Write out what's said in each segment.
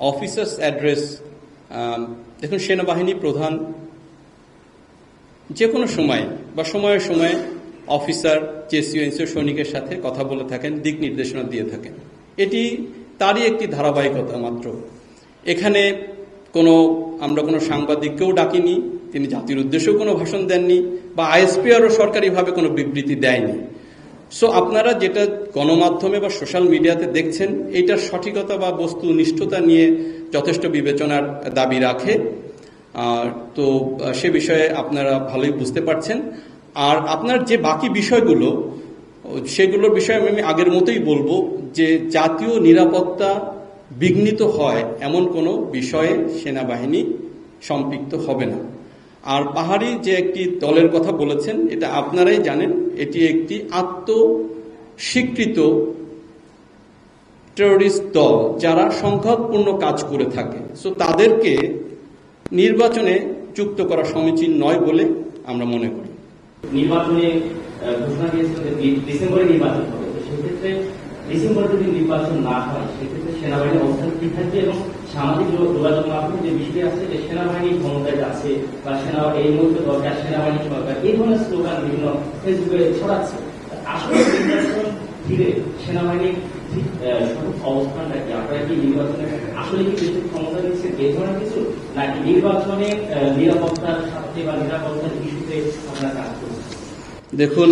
Officers address দেখুন সেনাবাহিনী প্রধান যে কোনো সময় বা সময়ে সময়ে অফিসার, জেসিও, এনসিও সৈনিকের সাথে কথা বলে থাকেন, দিক নির্দেশনা দিয়ে থাকেন। এটি তারই একটি ধারাবাহিকতা মাত্র। এখানে কোনো, আমরা কোনো সাংবাদিককেও ডাকিনি, তিনি জাতির উদ্দেশ্যেও কোনো ভাষণ দেননি, বা আইএসপিআরও সরকারিভাবে কোনো বিবৃতি দেয়নি। সো আপনারা যেটা গণমাধ্যমে বা সোশ্যাল মিডিয়াতে দেখছেন, এইটার সঠিকতা বা বস্তুনিষ্ঠতা নিয়ে যথেষ্ট বিবেচনার দাবি রাখে। তো সে বিষয়ে আপনারা ভালোই বুঝতে পারছেন। আর আপনার যে বাকি বিষয়গুলো, সেগুলোর বিষয়ে আমি আগের মতোই বলব যে, জাতীয় নিরাপত্তা বিঘ্নিত হয় এমন কোনো বিষয়ে সেনাবাহিনী সম্পৃক্ত হবে না। আর পাহাড়ি যে একটি দলের কথা বলেছেন, এটা আপনারাই জানেন, এটি একটি আত্ম স্বীকৃত টেরোরিস্ট দল যারা সংঘাতপূর্ণ কাজ করে থাকে। সো তাদেরকে নির্বাচনে যুক্ত করা সমীচীন নয় বলে আমরা মনে করি। নির্বাচনে ঘোষণা ডিসেম্বরে নির্বাচন হবে। সেক্ষেত্রে ডিসেম্বরে যদি নির্বাচন না হয়, সেক্ষেত্রে সেনাবাহিনীর অবস্থান কি থাকবে এবং সামাজিক যোগ- যোগাযোগ মাধ্যমে যে বিষয় আছে যে সেনাবাহিনী ক্ষমতায় আছে বা সেনা এই মুহূর্তে দরকার সেনাবাহিনী সরকার, এই ধরনের স্লোগান বিভিন্ন ফেসবুকে ছড়াচ্ছে। আসলে ঘিরে সেনাবাহিনীর অবস্থানটা কি? আপনারা কি নির্বাচনে আসলে কি দেশের ক্ষমতা দিচ্ছে এই ধরনের কিছু? নাকি নির্বাচনে নিরাপত্তার স্বার্থে বা নিরাপত্তার ইস্যুতে আপনারা কাজ করছেন? দেখুন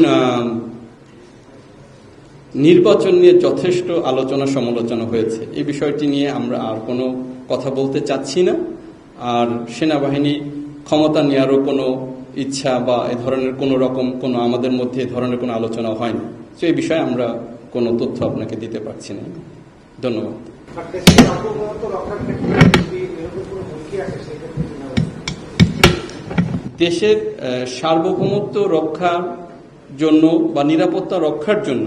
নির্বাচন নিয়ে যথেষ্ট আলোচনা সমালোচনা হয়েছে। এই বিষয়টি নিয়ে আমরা আর কোনো কথা বলতে চাচ্ছি না। আর সেনাবাহিনী ক্ষমতা নেওয়ারও কোনো ইচ্ছা বা এ ধরনের কোনো রকম কোনো আমাদের মধ্যে এ ধরনের কোনো আলোচনা হয়নি। তো এই বিষয়ে আমরা কোনো তথ্য আপনাকে দিতে পারছি না। ধন্যবাদ। দেশের সার্বভৌমত্ব রক্ষার জন্য বা নিরাপত্তা রক্ষার জন্য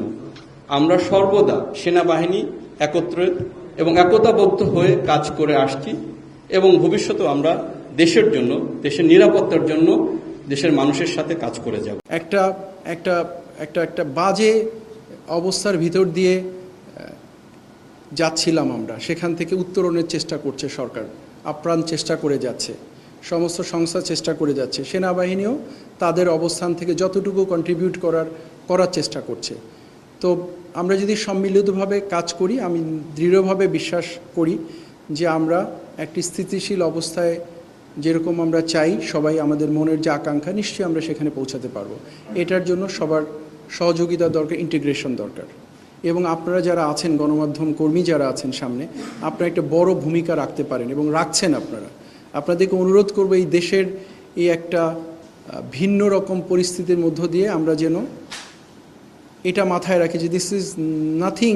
আমরা সর্বদা সেনাবাহিনী একত্রে এবং একতাবদ্ধ হয়ে কাজ করে আসছি এবং ভবিষ্যতেও আমরা দেশের জন্য, দেশের নিরাপত্তার জন্য দেশের মানুষের সাথে কাজ করে যাব। একটা একটা একটা একটা বাজে অবস্থার ভিতর দিয়ে যাচ্ছিলাম আমরা। সেখান থেকে উত্তরণের চেষ্টা করছে সরকার। আপ্রাণ চেষ্টা করে যাচ্ছে। সমস্ত সংস্থা চেষ্টা করে যাচ্ছে। সেনাবাহিনীও তাদের অবস্থান থেকে যতটুকু কন্ট্রিবিউট করার করার চেষ্টা করছে। তো আমরা যদি সম্মিলিতভাবে কাজ করি, আমি দৃঢ়ভাবে বিশ্বাস করি যে আমরা একটি স্থিতিশীল অবস্থায় যেরকম আমরা চাই, সবাই আমাদের মনের যে আকাঙ্ক্ষা, নিশ্চয়ই আমরা সেখানে পৌঁছাতে পারব। এটার জন্য সবার সহযোগিতা দরকার ইন্টিগ্রেশন দরকার। এবং আপনারা যারা আছেন, গণমাধ্যম কর্মী যারা আছেন সামনে, আপনারা একটা বড় ভূমিকা রাখতে পারেন এবং রাখছেন আপনারা। আপনাদেরকে অনুরোধ করব, এই দেশের এই একটা ভিন্ন রকম পরিস্থিতির মধ্য দিয়ে আমরা যেন এটা মাথায় রাখি যে দিস ইজ নাথিং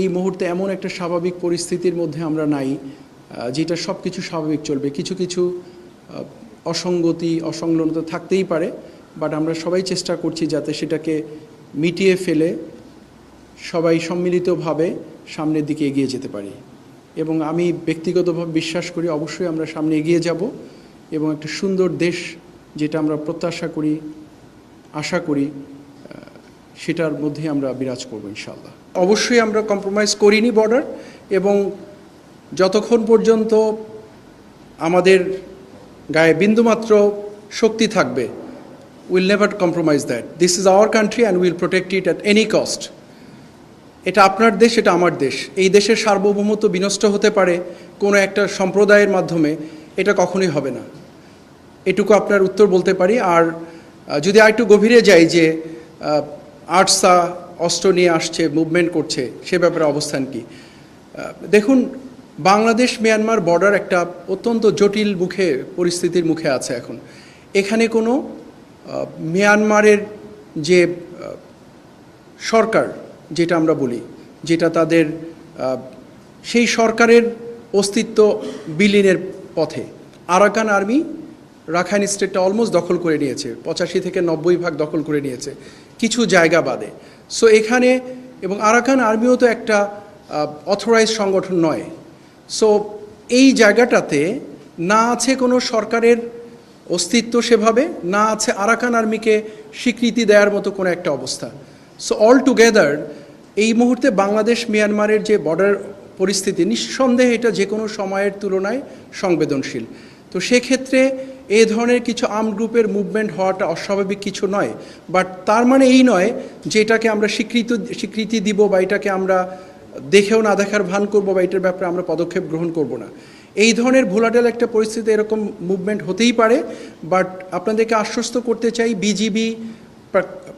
এই মুহূর্তে এমন একটা স্বাভাবিক পরিস্থিতির মধ্যে আমরা নাই যেটা সব কিছু স্বাভাবিক চলবে। কিছু কিছু অসঙ্গতি, অসংলগ্নতা থাকতেই পারে বাট আমরা সবাই চেষ্টা করছি যাতে সেটাকে মিটিয়ে ফেলে, সবাই সম্মিলিতভাবে সামনের দিকে এগিয়ে যেতে পারি। এবং আমি ব্যক্তিগতভাবে বিশ্বাস করি অবশ্যই আমরা সামনে এগিয়ে যাব এবং একটা সুন্দর দেশ যেটা আমরা প্রত্যাশা করি, আশা করি সেটার মধ্যে আমরা বিরাজ করব ইনশাল্লাহ অবশ্যই আমরা কম্প্রোমাইজ করিনি বর্ডার এবং যতক্ষণ পর্যন্ত আমাদের গায়ে বিন্দুমাত্র শক্তি থাকবে will never compromise that this is our country and will protect it at any cost এটা আপনার দেশ, এটা আমার দেশ। এই দেশের সার্বভৌমত্ব বিনষ্ট হতে পারে কোনো একটা সম্প্রদায়ের মাধ্যমে, এটা কখনোই হবে না। এটুকু আপনার উত্তর বলতে পারি। আর যদি আর একটু গভীরে যাই যে আর্টসা অস্ত্র নিয়ে আসছে মুভমেন্ট করছে, সে ব্যাপারে অবস্থান কি? দেখুন, বাংলাদেশ মিয়ানমার বর্ডার একটা অত্যন্ত জটিল মুখে, পরিস্থিতির মুখে আছে এখন। এখানে কোনো মিয়ানমারের যে সরকার, যেটা আমরা বলি, যেটা তাদের সেই সরকারের অস্তিত্ব বিলীনের পথে। আরাকান আর্মি রাখাইন স্টেটটা অলমোস্ট দখল করে নিয়েছে, পঁচাশি থেকে নব্বই ভাগ দখল করে নিয়েছে। কিছু জায়গা বাদে। সো এখানে এবং আরাকান আর্মিও তো একটা অথরাইজ সংগঠন নয়। সো এই জায়গাটাতে না আছে কোনো সরকারের অস্তিত্ব সেভাবে, না আছে আরাকান আর্মিকে স্বীকৃতি দেওয়ার মতো কোনো একটা অবস্থা। সো অল টুগেদার এই মুহূর্তে বাংলাদেশ মিয়ানমারের যে বর্ডার পরিস্থিতি, নিঃসন্দেহে এটা যে কোনো সময়ের তুলনায় সংবেদনশীল। তো সেক্ষেত্রে এই ধরনের কিছু আর্ম গ্রুপের মুভমেন্ট হওয়াটা অস্বাভাবিক কিছু নয় বাট তার মানে এই নয় যে এটাকে আমরা স্বীকৃত, স্বীকৃতি দিব বা এটাকে আমরা দেখেও না দেখার ভান করব বা এটার ব্যাপারে আমরা পদক্ষেপ গ্রহণ করব না। এই ধরনের ভোলাটেল একটা পরিস্থিতি এরকম মুভমেন্ট হতেই পারে বাট আপনাদেরকে আশ্বস্ত করতে চাই বিজিবি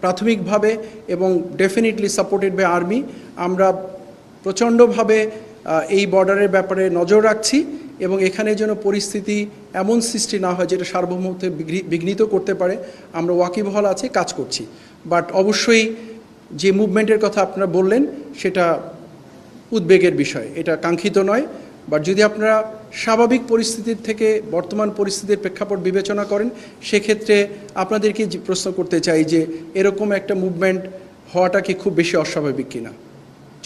প্রাথমিকভাবে এবং ডেফিনেটলি সাপোর্টেড বাই আর্মি আমরা প্রচণ্ডভাবে এই বর্ডারের ব্যাপারে নজর রাখছি এবং এখানে যেন পরিস্থিতি এমন সৃষ্টি না হয় যেটা সার্বভৌমত্বে বিঘ্নিত করতে পারে, আমরা ওয়াকিবহল আছে, কাজ করছি। বাট অবশ্যই যে মুভমেন্টের কথা আপনারা বললেন, সেটা উদ্বেগের বিষয়, এটা কাঙ্ক্ষিত নয়। বাট যদি আপনারা স্বাভাবিক পরিস্থিতির থেকে বর্তমান পরিস্থিতির প্রেক্ষাপট বিবেচনা করেন, সেক্ষেত্রে আপনাদেরকে প্রশ্ন করতে চাই যে, এরকম একটা মুভমেন্ট হওয়াটা কি খুব বেশি অস্বাভাবিক কিনা?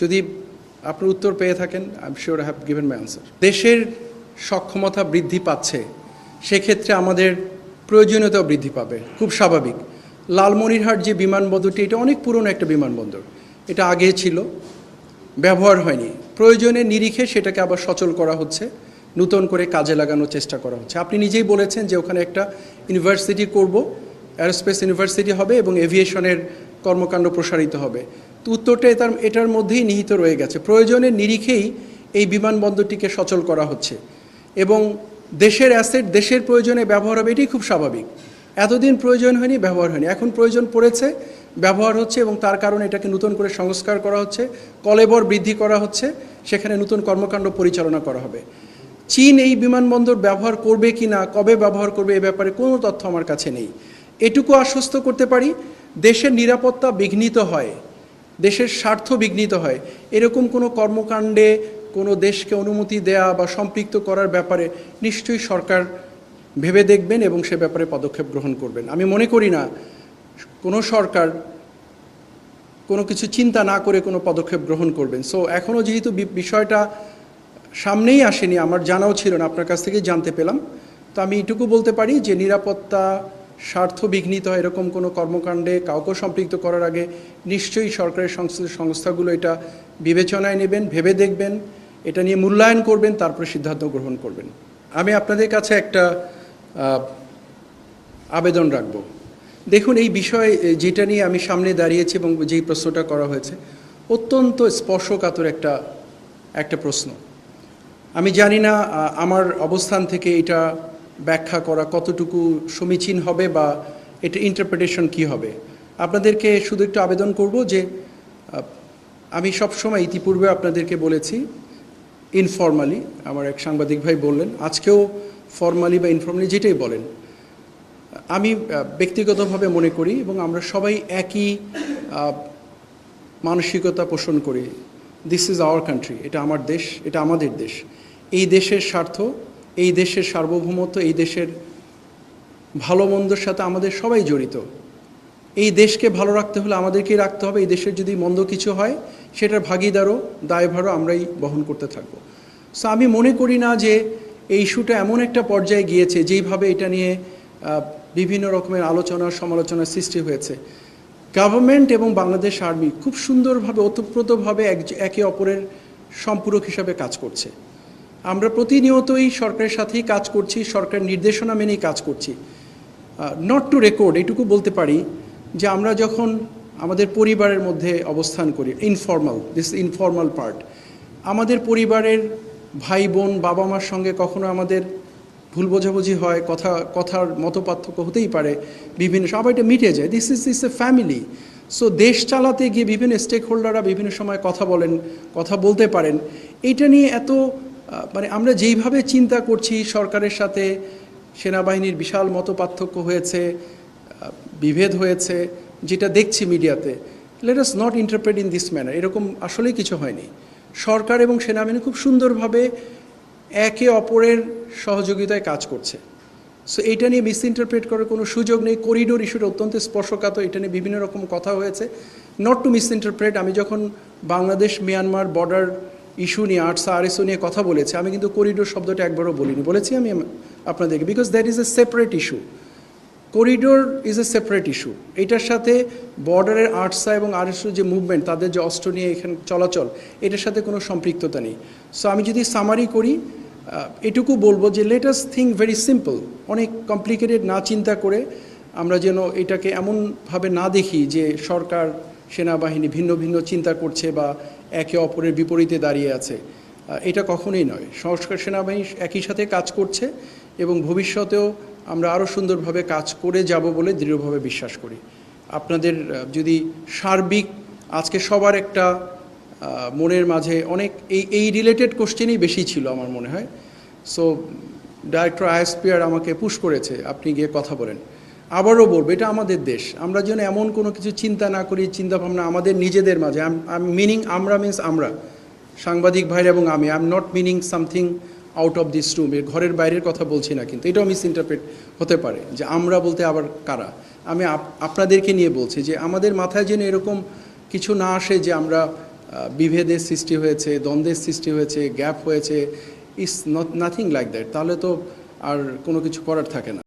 যদি আপনার উত্তর পেয়ে থাকেন I sure have given my answer দেশের সক্ষমতা বৃদ্ধি পাচ্ছে, সেক্ষেত্রে আমাদের প্রয়োজনীয়তাও বৃদ্ধি পাবে, খুব স্বাভাবিক। লালমনিরহাট যে বিমানবন্দরটি, এটা অনেক পুরনো একটা বিমানবন্দর। এটা আগে ছিল, ব্যবহার হয়নি। প্রয়োজনে নিরিখে সেটাকে আবার সচল করা হচ্ছে, নতুন করে কাজে লাগানোর চেষ্টা করা হচ্ছে। আপনি নিজেই বলেছেন যে ওখানে একটা ইউনিভার্সিটি করব, অ্যারোস্পেস ইউনিভার্সিটি হবে এবং এভিয়েশনের কর্মকাণ্ড প্রসারিত হবে। তো উত্তরটা এটার এটার মধ্যেই নিহিত রয়ে গেছে। প্রয়োজনের নিরিখেই এই বিমানবন্দরটিকে সচল করা হচ্ছে। এবং দেশের অ্যাসেট, দেশের প্রয়োজনে ব্যবহার হবে এটি খুব স্বাভাবিক। এতদিন প্রয়োজন হয়নি, ব্যবহার হয়নি। এখন প্রয়োজন পড়েছে, ব্যবহার হচ্ছে এবং তার কারণে এটাকে নতুন করে সংস্কার করা হচ্ছে, কলেবর বৃদ্ধি করা হচ্ছে, সেখানে নতুন কর্মকাণ্ড পরিচালনা করা হবে। চীন এই বিমানবন্দর ব্যবহার করবে কি না, কবে ব্যবহার করবে, এ ব্যাপারে কোনো তথ্য আমার কাছে নেই। এটুকু আশ্বস্ত করতে পারি, দেশের নিরাপত্তা বিঘ্নিত হয়। দেশের স্বার্থ বিঘ্নিত হয়। এরকম কোনো কর্মকাণ্ডে কোনো দেশকে অনুমতি দেয়া বা সম্পৃক্ত করার ব্যাপারে নিশ্চয়ই সরকার ভেবে দেখবেন এবং সে ব্যাপারে পদক্ষেপ গ্রহণ করবেন। আমি মনে করি না কোনো সরকার কোনো কিছু চিন্তা না করে কোনো পদক্ষেপ গ্রহণ করবেন। সো এখনও যেহেতু বিষয়টা সামনেই আসেনি, আমার জানাও ছিল না, আপনার কাছ থেকেই জানতে পেলাম। তো আমি এটুকু বলতে পারি যে নিরাপত্তা স্বার্থ বিঘ্নিত হয় এরকম কোনো কর্মকাণ্ডে কাউকে সম্পৃক্ত করার আগে নিশ্চয়ই সরকারের সংস্থাগুলো এটা বিবেচনায় নেবেন, ভেবে দেখবেন, এটা নিয়ে মূল্যায়ন করবেন, তারপরে সিদ্ধান্ত গ্রহণ করবেন। আমি আপনাদের কাছে একটা আবেদন রাখব। দেখুন, এই বিষয় যেটা নিয়ে আমি সামনে দাঁড়িয়েছি এবং যেই প্রশ্নটা করা হয়েছে, অত্যন্ত স্পর্শকাতর একটা একটা প্রশ্ন। আমি জানি না আমার অবস্থান থেকে এটা ব্যাখ্যা করা কতটুকু সমীচীন হবে বা এটা ইন্টারপ্রিটেশন কি হবে? আপনাদেরকে শুধু একটু আবেদন করব যে আমি সবসময় ইতিপূর্বে আপনাদেরকে বলেছি ইনফর্মালি আমার এক সাংবাদিক ভাই বললেন, আজকেও ফর্মালি বা ইনফর্মালি যেটাই বলেন, আমি ব্যক্তিগতভাবে মনে করি এবং আমরা সবাই একই মানসিকতা পোষণ করি দিস ইজ আওয়ার কান্ট্রি এটা আমার দেশ, এটা আমাদের দেশ, এই দেশের স্বার্থ এই দেশের সার্বভৌমত্ব, এই দেশের ভালো মন্দর সাথে আমাদের সবাই জড়িত। এই দেশকে ভালো রাখতে হলে আমাদেরকেই রাখতে হবে। এই দেশের যদি মন্দ কিছু হয়, সেটার ভাগিদারও, দায়ভারও আমরাই বহন করতে থাকব। সো আমি মনে করি না যে এই ইস্যুটা এমন একটা পর্যায়ে গিয়েছে, যেইভাবে এটা নিয়ে বিভিন্ন রকমের আলোচনা, সমালোচনার সৃষ্টি হয়েছে। গভর্নমেন্ট এবং বাংলাদেশ আর্মি খুব সুন্দরভাবে, ওতপ্রোতভাবে এক, একে অপরের সম্পূরক হিসাবে কাজ করছে। আমরা প্রতিনিয়তই সরকারের সাথেই কাজ করছি সরকারের নির্দেশনা মেনেই কাজ করছি। নট টু রেকর্ড এটুকু বলতে পারি যে আমরা যখন আমাদের পরিবারের মধ্যে অবস্থান করি ইনফর্মাল দিস ইনফর্মাল পার্ট আমাদের পরিবারের ভাই বোন বাবা মার সঙ্গে কখনো আমাদের ভুল বোঝাবুঝি হয়, কথা, কথার মত পার্থক্য হতেই পারে, বিভিন্ন, সবাই এটা মিটে যায় this is this a family so দেশ চালাতে গিয়ে বিভিন্ন স্টেক হোল্ডাররা বিভিন্ন সময় কথা বলেন, কথা বলতে পারেন এইটা নিয়ে এত মানে আমরা যেইভাবে চিন্তা করছি সরকারের সাথে, সেনাবাহিনীর বিশাল মত পার্থক্য হয়েছে বিভেদ হয়েছে, যেটা দেখছি মিডিয়াতে let us not interpret in this manner এরকম আসলেই কিছু হয়নি। সরকার এবং সেনাবাহিনী খুব সুন্দরভাবে একে অপরের সহযোগিতায় কাজ করছে। সো এইটা নিয়ে মিস ইন্টারপ্রেট করার কোনো সুযোগ নেই করিডোর ইস্যুটা অত্যন্ত স্পর্শকাতর, এটা নিয়ে বিভিন্ন রকম কথা হয়েছে। নট টু মিস ইন্টারপ্রেট আমি যখন বাংলাদেশ মিয়ানমার বর্ডার ইস্যু নিয়ে, আর্টসা আরএসও নিয়ে কথা বলেছে। আমি কিন্তু করিডোর শব্দটা একবারও বলিনি, বলেছি আমি আপনাদেরকে because that is a separate issue corridor is a separate issue এটার সাথে বর্ডারের আর্টসা এবং আর আরএসও যে মুভমেন্ট তাদের যে অস্ত্র নিয়ে এখানে চলাচল, এটার সাথে কোনো সম্পৃক্ততা নেই। সো আমি যদি সামারি করি এটুকু বলব যে লেটাস থিঙ্ক ভেরি সিম্পল অনেক কমপ্লিকেটেড না চিন্তা করে আমরা যেন এটাকে এমনভাবে না দেখি যে সরকার, সেনাবাহিনী ভিন্ন ভিন্ন চিন্তা করছে বা একে অপরের বিপরীতে দাঁড়িয়ে আছে। এটা কখনোই নয়। সংস্কার সেনাবাহিনী একই সাথে কাজ করছে এবং ভবিষ্যতেও আমরা আরও সুন্দরভাবে কাজ করে যাব বলে দৃঢ়ভাবে বিশ্বাস করি। আপনাদের যদি সার্বিক আজকে সবার একটা মনের মাঝে অনেক এই এই রিলেটেড কোশ্চেনই বেশি ছিল আমার মনে হয়। সো ডাইরেক্টর আইএসপিআর আমাকে পুশ করেছে। আপনি গিয়ে কথা বলেন। আবারও বলব, এটা আমাদের দেশ। আমরা যেন এমন কোনো কিছু চিন্তা না করি চিন্তা ভাবনা আমাদের নিজেদের মাঝে। মিনিং আমরা মিন্স আমরা। সাংবাদিক ভাইরা এবং আমি I am not meaning something out of this room এর ঘরের বাইরের কথা বলছি না কিন্তু এটাও মিস ইন্টারপ্রেট হতে পারে যে আমরা বলতে আবার কারা। আমি আপ- আপনাদেরকে নিয়ে বলছি যে আমাদের মাথায় যেন এরকম কিছু না আসে যে আমরা বিভেদের সৃষ্টি হয়েছে, দ্বন্দ্বের সৃষ্টি হয়েছে, গ্যাপ হয়েছে। Is not nothing like that তাহলে তো আর কোনো কিছু করার থাকে না।